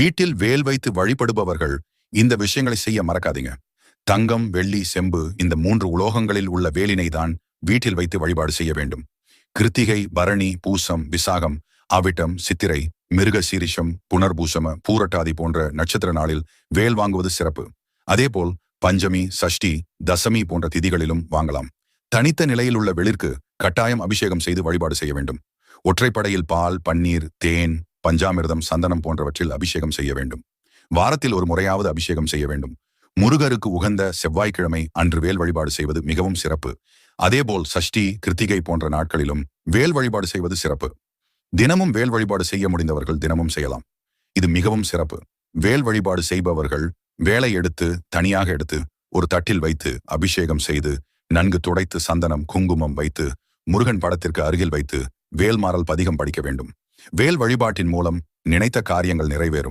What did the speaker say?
வீட்டில் வேல் வைத்து வழிபடுபவர்கள் இந்த விஷயங்களை செய்ய மறக்காதீங்க. தங்கம் வெள்ளி செம்பு இந்த மூன்று உலோகங்களில் உள்ள வேலினை தான் வீட்டில் வைத்து வழிபாடு செய்ய வேண்டும். கிருத்திகை பரணி பூசம் விசாகம் அவிட்டம் சித்திரை மிருக சீரிஷம் புனர்பூசம பூரட்டாதி போன்ற நட்சத்திர நாளில் வேல் வாங்குவது சிறப்பு. அதேபோல் பஞ்சமி சஷ்டி தசமி போன்ற திதிகளிலும் வாங்கலாம். தனித்த நிலையில் உள்ள வெளிற்கு கட்டாயம் அபிஷேகம் செய்து வழிபாடு செய்ய வேண்டும். ஒற்றைப்படையில் பால் பன்னீர் தேன் பஞ்சாமிர்தம் சந்தனம் போன்றவற்றில் அபிஷேகம் செய்ய வேண்டும். வாரத்தில் ஒரு முறையாவது அபிஷேகம் செய்ய வேண்டும். முருகருக்கு உகந்த செவ்வாய்க்கிழமை அன்று வேல் வழிபாடு செய்வது மிகவும் சிறப்பு. அதேபோல் சஷ்டி கிருத்திகை போன்ற நாட்களிலும் வேல் வழிபாடு செய்வது சிறப்பு. தினமும் வேல் வழிபாடு செய்ய முடிந்தவர்கள் தினமும் செய்யலாம். இது மிகவும் சிறப்பு. வேல் வழிபாடு செய்பவர்கள் வேலை எடுத்து தனியாக எடுத்து ஒரு தட்டில் வைத்து அபிஷேகம் செய்து நன்கு துடைத்து சந்தனம் குங்குமம் வைத்து முருகன் படத்திற்கு அருகில் வைத்து வேல்மாறல் பதிகம் படிக்க வேண்டும். வேல் வழிபாட்டின் மூலம் நினைத்த காரியங்கள் நிறைவேறும்.